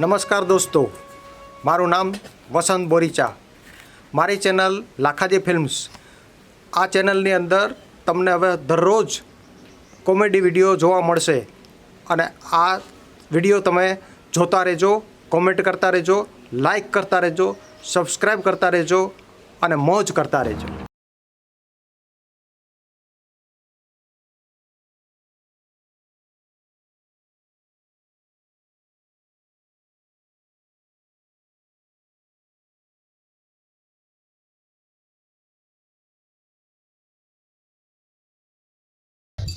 નમસ્કાર દોસ્તો. મારું નામ વસંત બોરીચા. મારી ચેનલ લાખાજી ફિલ્મ્સ. આ ચેનલની અંદર તમને હવે દરરોજ કોમેડી વીડિયો જોવા મળશે અને આ વીડિયો તમે જોતા રહેજો, કોમેન્ટ કરતા રહેજો, લાઈક કરતા રહેજો, સબસ્ક્રાઈબ કરતા રહેજો અને મોજ કરતા રહેજો.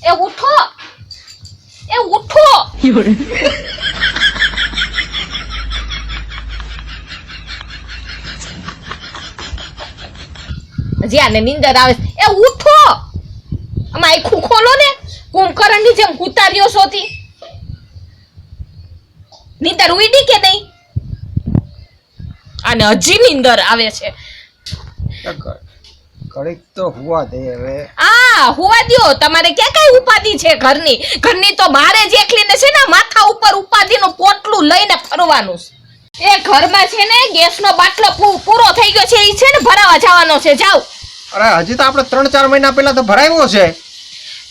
એ ઉઠો એ ઉઠો હજી આને નીંદર આવે એ ઉઠો આમાં આખું ખોલો ને કુંભકરણની જેમ કુતારીઓ સોથી નીંદર ઉડી કે નહીં અને હજી નીંદર આવે છે ઘડીક તો હુવા દે હવે આ હોવા દ્યો. તમારે ક્યાં કઈ ઉપાધિ છે ઘરની? ઘરની તો મારે જ એકલીને છે ને માથા ઉપર ઉપાધિનું પોટલું લઈને ફરવાનું છે. એ ઘરમાં છે ને ગેસનો બાટલો પૂરો થઈ ગયો છે એ છે ને ભરાવા જવાનો છે. જાવ અરે હજી તો આપણે ત્રણ ચાર મહિના પહેલા તો ભરાયો છે.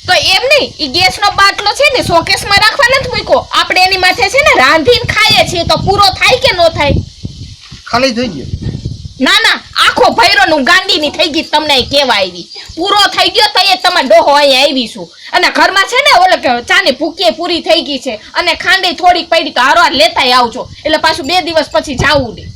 તો એમ નહીં ઈ ગેસનો બાટલો છે ને શોકેસમાં રાખવા નથી મૂક્યો. આપણે એની માથે છે ને રાંધીને ખાઈએ છીએ તો પૂરો થાય કે ન થાય? ખાલી થઈ ગયો. ના ના આખો ભૈરો નું ગાંડીની થઈ ગઈ તમને કેવા આવી પૂરો થઈ ગયો તો એ તમારે ડોહો અહીંયા આવીશું અને ઘરમાં છે ને ઓલે કે ચાની ભૂકીએ પૂરી થઈ ગઈ છે. અને ખાંડી થોડીક પડી તો હારો લેતા આવજો. એટલે પાછું બે દિવસ પછી જાવું નહીં.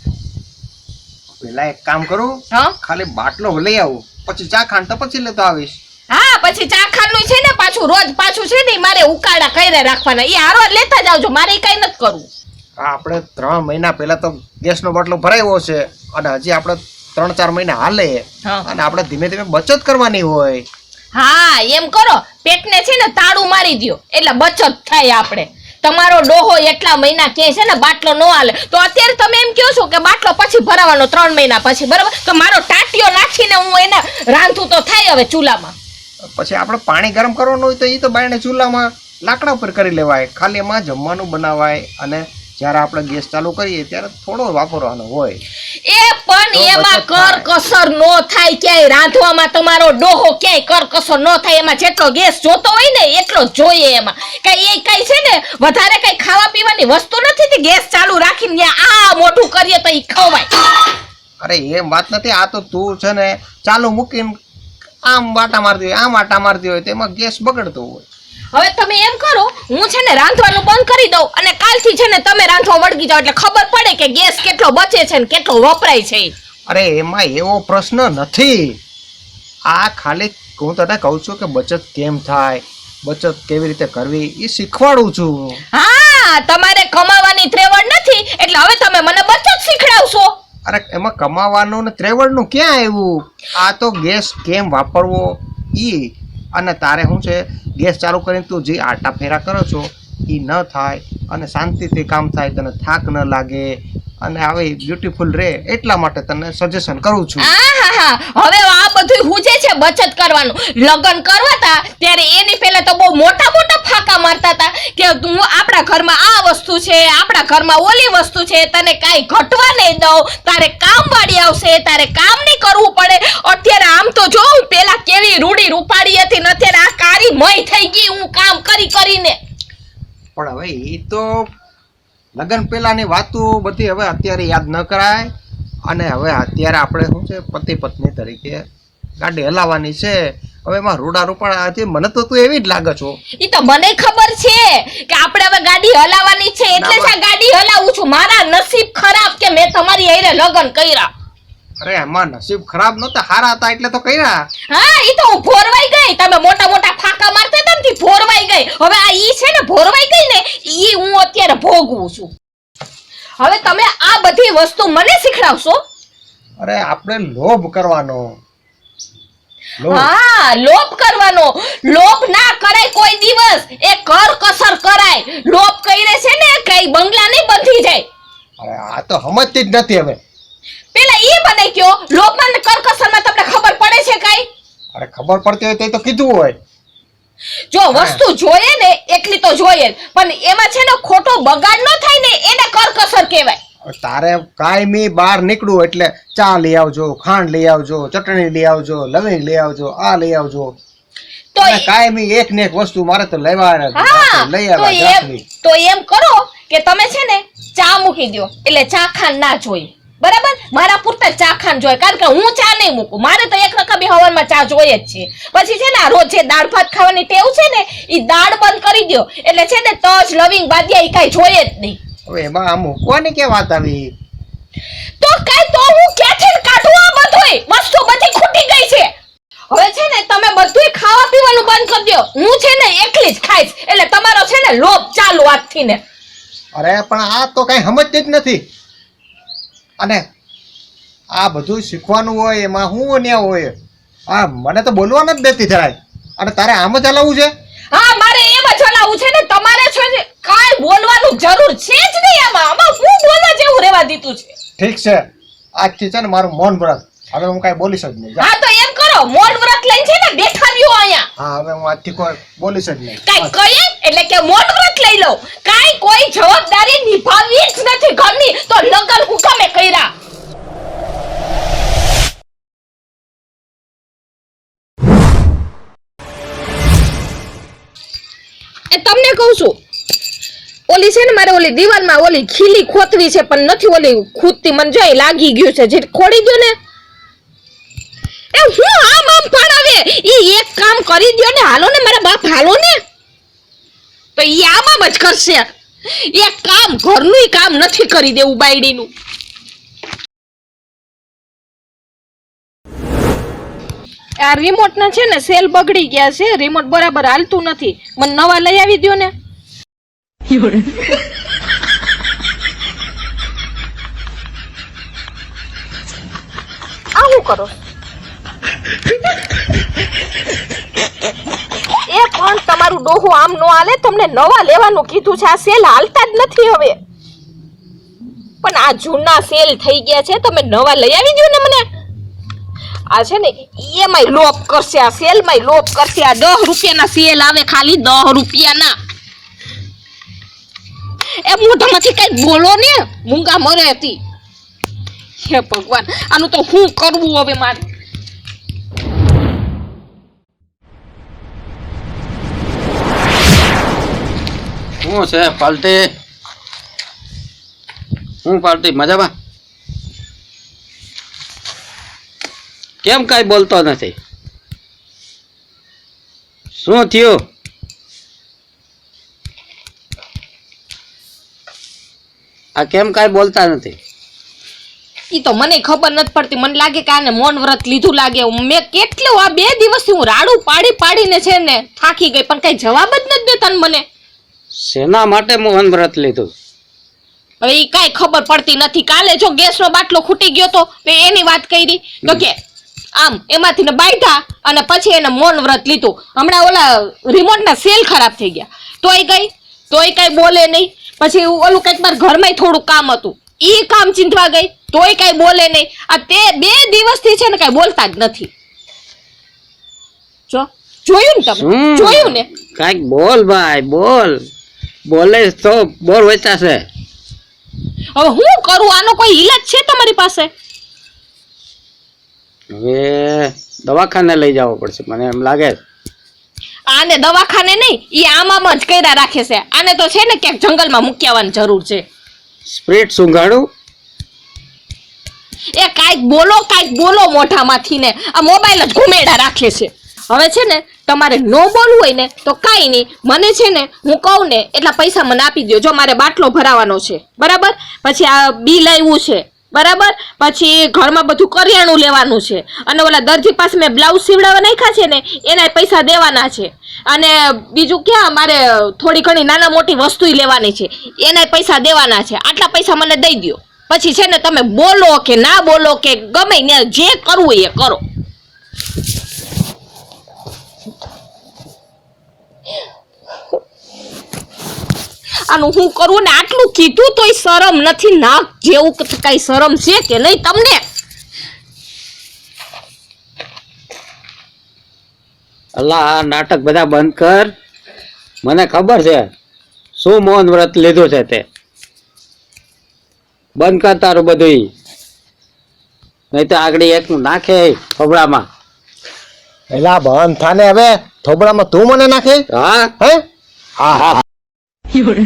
પેલા એક કામ કરું હા? ખાલી બાટલો લઈ આવું. પછી ચા ખાંડ તો પછી લેતો આવીશ. હા પછી ચા ખાંડનું છે ને પાછું રોજ પાછું છે ને મારે ઉકાળા કઈને રાખવાના. એ હારો લેતા જ આવજો. મારે કઈ નથી કરવું. આપણે ત્રણ મહિના પહેલા તો ગેસનો બાટલો ભરાયો છે અને હજી આપણે ત્રણ ચાર મહિના હાલે. અને આપણે ધીમે ધીમે બચત કરવાની હોય. હા એમ કરો. પેટને છે ને તાળું મારી દ્યો. એટલે બચત થાય આપણે. તમારો ડોહો એટલા મહિના કે છે ને બાટલો નો હાલે. તો અત્યારે તમે એમ કહો છો કે બાટલો પછી ભરાવાનો ત્રણ મહિના પછી બરાબર? તો મારો ટાટિયો નાખીને હું એને રાંધું તો થાય હવે ચૂલામાં. પછી આપણે પાણી ગરમ કરવાનું હોય તો એ તો બાયણે ચૂલામાં લાકડા ઉપર કરી લેવાય. ખાલી એમાં જમવાનું બનાવાય અને જ્યારે આપણે ગેસ ચાલુ કરીએ ત્યારે થોડો વાપરવાનો હોય. એ પણ એમાં કરકસર નો થાય ક્યાંય. રાંધવામાં તમારો ડોહો ક્યાંય કર કસર નો થાય. એમાં જેટલો ગેસ જોતો હોય ને એટલો જોઈએ એમાં. કઈ એ કઈ છે ને વધારે કઈ ખાવા પીવાની વસ્તુ નથી તે ગેસ ચાલુ રાખીને આ મોઢું કરીએ તો એ ખવાય. અરે એમ વાત નથી આ તો તું છે ને ચાલુ મૂકીને આમ વાટા મારતી હોય આમ વાટા મારતી હોય તેમાં ગેસ બગડતો હોય. હવે તમે એમ કરો હું છે ને રાંધવાનું બંધ કરી દઉં અને કાલથી છે ને તમે રાંધવા વળગી જાઓ એટલે ખબર પડે કે ગેસ કેટલો બચે છે ને કેટલો વપરાય છે. અરે એમાં એવો પ્રશ્ન નથી. આ ખાલી હું તને કહું છું કે બચત કેમ થાય બચત કેવી રીતે કરવી એ શીખવાડું છું હા. તમારે કમાવાની ત્રેવડ નથી એટલે હવે તમે મને બચત શીખડાવશો. અરે એમાં કમાવાનું ને ત્રેવડનું ક્યાં આવ્યું? આ તો ગેસ કેમ વાપરવો? ઈ અને તારે શું છે ગેસ ચાલુ કરીને તું જે આટા ફેરા કરો છો એ ન થાય અને શાંતિથી કામ થાય, તને થાક ન લાગે અને આવી બ્યુટીફુલ રહે એટલા માટે તને સજેશન કરું છું. હવે આ બધું હું જે છે બચત કરવાનું. લગ્ન કરવા તા, ત્યારે એની પહેલા તો બહુ મોટા મોટા ફાકા મારતા હતા કે તું આપણા ઘરમાં આ વસ્તુ છે, આપણા ઘરમાં ઓલી વસ્તુ છે, તને કાંઈ ઘટવા નહીં દઉં. તારે કામ વાળી આવશે, તારે કામ નહીં કરવું પડે. અત્યારે આમ તો જો હું પેલા કેવી રૂડી રૂપાડી હતી ને અત્યારે આ કારી મય થઈ ગઈ, હું કામ કરી કરીને. પણ હવે એ તો લગ્ન પહેલાની વાતો બધી હવે અત્યારે યાદ ન કરાય. અને હવે અત્યારે આપણે શું છે પતિ પત્ની તરીકે ગાડી હલાવવાની છે. હવે એમાં રૂડા રૂપાળાથી મને તો તું એવી જ લાગે છો. એ તો મને ખબર છે કે આપણે હવે ગાડી હલાવવાની છે એટલે જ ગાડી હલાવું છું. મારા નસીબ ખરાબ કે મેં તમારી હારે લગ્ન કર્યા. અરે એમાં નસીબ ખરાબ નહોતા. હારા હતા એટલે તો કર્યા. હા ઈ તો ભોરવાઈ ગઈ. તમે મોટા મોટા ફાકા મારતા હતા ને ભોરવાઈ ગઈ. હવે આ ઈ છે ને ભોરવાઈ ગઈ ને ઈ હું અત્યારે ભોગવું છું. હવે તમે આ બધી વસ્તુ મને શીખડાવશો? અરે આપણે લોભ કરવાનો. હા લોભ કરવાનો. લોભ ના કરાય કોઈ દિવસ. એ કર કસર કરાય. લોભ કરે છે ને કઈ બંગલા નહીં બંધી જાય. અરે આ તો સમજતી જ નથી હવે. પેલા ઈ મને કયો લોભમાં ને કરકસરમાં તમને ખબર પડે છે કઈ? અરે ખબર પડતી હોય તો તો કીધું હોય. જો વસ્તુ જોઈએ ને એટલી તો જોઈએ પણ એમાં છે ને ખોટો બગાડ ન થાય ને એને કરકસર તારે કાયમી બહાર નીકળું એટલે ચા લઈ આવજો ખાંડ લઈ આવજો ચટણી લઈ આવજો લવિંગ લઈ આવજો આ લઈ આવજો. તો કાયમી એક ને એક વસ્તુ મારે તો લેવા લઈ આવવા તો એમ કરો કે તમે છે ને ચા મૂકી દો એટલે ચા ખાંડ ના જોઈએ બરાબર? મારા પૂરતા ચા ખાન જોઈએ કારણ કે હું ચા નહીં મૂકું. મારે તો એક રકમ હવનમાં ચા જોઈએ જ છે. પછી છે ને રોજ જે દાળ ભાત ખાવાની ટેવ છે ને એ દાળ બંધ કરી દો એટલે છે ને તજ લવિંગ બાદિયા એ કાંઈ જોઈએ જ નહીં. હવે એમાં આ મૂકવાની કે વાત આવી? તો કાંઈ તો હું ક્યાંથી કાઢું આ બધુંય? વસ્તુ બધી ખૂટી ગઈ છે. હવે છે ને તમે બધુંય ખાવા પીવાનું બંધ કરી દો હું છે ને એકલી જ ખાઈશ. એટલે તમારો છે ને લોભ ચાલુ આજથી ને. અરે પણ આ તો કઈ સમજતી જ નથી. અને આ બધું શીખવાનું હોય એમાં શું અન્યાય હોય આ મને તો બોલવા જ દેતી જરાય અને તારે આમ જ હલાવવું છે? હા મારે એમ જ હલાવવું છે ને તમારે છે ને કાંઈ બોલવાનું જરૂર છે જ નહીં આમાં. આમાં હું બોલવા જેવું રહેવા દીધું છે. ઠીક છે. આજથી છે ને મારું મૌન વ્રત. હવે હું કાંઈ બોલીશ જ નહીં. હા તો મોડ વ્રત લઈને છે ને બેઠા રહ્યો અહીંયા. હા હવે હું આજથી કોઈ બોલીશ જ નહીં. કઈ કહીએ? એટલે કે મોડ વ્રત લઈ લઉં કાંઈ કોઈ જવાબદારી નિભાવી જ નથી ઘરની. તો લગન હુકમે કર્યા. એ તમને કહું છું ઓલી છે ને મારે ઓલી દીવાલમાં ઓલી ખીલી ખોતવી છે પણ નથી ઓલી ખૂદતી મને જોઈ લાગી ગયું છે. જે ખોડી દો ને એ હું આમ આમ પડાવે? ઈ એક કામ કરી દ્યો ને હાલો ને મારા બાપ હાલો ને. તો ઈ આમ આમ જ કરશે. એક કામ ઘરનું કામ નથી કરી દેવું બાયડીનું. આ રિમોટના છે ને સેલ બગડી ગયા છે. રિમોટ બરાબર હાલતું નથી. મને નવા લઈ આવી દ્યો ને. આવું કરો? એ પણ તમારું ડોહું આમ નો હાલે, તમને નવા લેવાનું કીધું છે. આ સેલ હાલતા જ નથી હવે. પણ આ જૂના સેલ થઈ ગયા છે, તમે નવા લઈ આવી દો ને મને. આ છે ને એમાંય લોપ કરશે, આ સેલમાંય લોપ કરશે. આ દસ રૂપિયાના સેલ આવે ખાલી, દસ રૂપિયાના. એ મોઢામાંથી કઈ બોલો ને. મૂંગા મરે હતી. હે ભગવાન, આનું તો શું કરવું હવે મારે? શું છે પાલટી હું પાલટી મજામાં? કેમ કાંઈ બોલતો નથી? શું થયું? આ કેમ કાંઈ બોલતા નથી? ઈ તો મને ખબર નથી પડતી. મને લાગે કે આને મૌન વ્રત લીધું લાગે. મેં કેટલું આ બે દિવસથી હું રાડું પાડી પાડીને છે ને થાકી ગઈ, પણ કઈ જવાબ જ નથી દેતા મને. શેના માટે મોહન વ્રત લીધું. હવે એ કાંઈ ખબર પડતી નથી. કાલે જો ગેસનો બાટલો ખૂટી ગયો તો એની વાત કરી. તો કે આમ એમાંથી ને બાંધ્યા અને પછી એને મૌન વ્રત લીધું. હમણાં ઓલા રિમોટના સેલ ખરાબ થઈ ગયા. તોય ગઈ તોય કાંઈ બોલે નહીં. પછી ઓલું કંઈક મારા ઘરમાં થોડું કામ હતું. ઈ કામ ચિંતવા ગઈ તોય કાંઈ બોલે નહીં. આ તે બે દિવસથી છે ને કાંઈ બોલતા જ નથી. જો જોયું ને તમે? જોયું ને? કંઈક બોલ ભાઈ બોલ. બોલે તો બોર વેચાશે હવે હું કરું? આનો કોઈ ઈલાજ છે તમારી પાસે? હવે દવાખાને લઈ જવો પડશે મને એમ લાગે આને દવાખાને નહીં ઈ આમાં જ કર્યા રાખે છે. આને તો છે ને ક્યાંક જંગલમાં મૂક્યાવાની જરૂર છે. સ્પ્રેડ સુંઘાડું એ કાંઈક બોલો કાંઈક બોલો મોઢામાંથી ને. આ મોબાઈલ જ ઘુમેડા રાખે છે. હવે છે ને તમારે નો બોલવું હોય ને, તો કાંઈ નહીં. મને છે ને, હું કહું ને, એટલા પૈસા મને આપી દો જો મારે બાટલો ભરાવાનો છે. બરાબર? પછી આ બિલ આવ્યું છે. બરાબર? પછી ઘરમાં બધું કરિયાણું લેવાનું છે. અને ઓલા દરજી પાસે મેં બ્લાઉઝ સીવડાવવા નાખ્યા છે ને, એના પૈસા દેવાના છે. અને બીજું ક્યાં, મારે થોડી ઘણી નાના મોટી વસ્તુ લેવાની છે. એના પૈસા દેવાના છે. આટલા પૈસા મને દઈ દો પછી છે ને, તમે બોલો કે ના બોલો કે ગમે ને જે કરવું એ કરો. આનું હું કરું ને આટલું કીધું તોય શરમ નથી. નાક જેવું કે કઈ શરમ છે કે નહીં તમને? અલ્લા નાટક બધા બંધ કર. મને ખબર છે શું મૌન વ્રત લીધું છે તે. બંધ કર તારું બધું નહીં તો આગળ એક નાખે થોબડામાં. એલા બંધ થાને હવે? થોબડામાં તું મને નાખે? હા. હે? હા હા. 有人